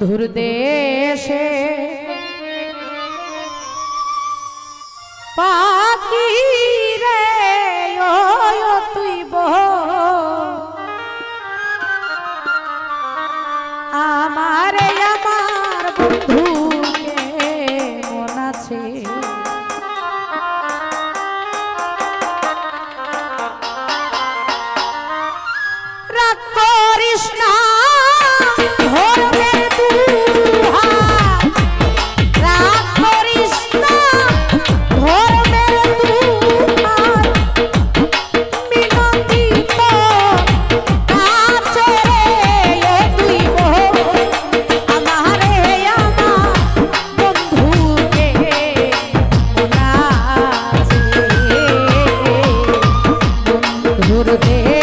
দুর্দেশে পাখি রে ও তুই বহ। আমার আমার day.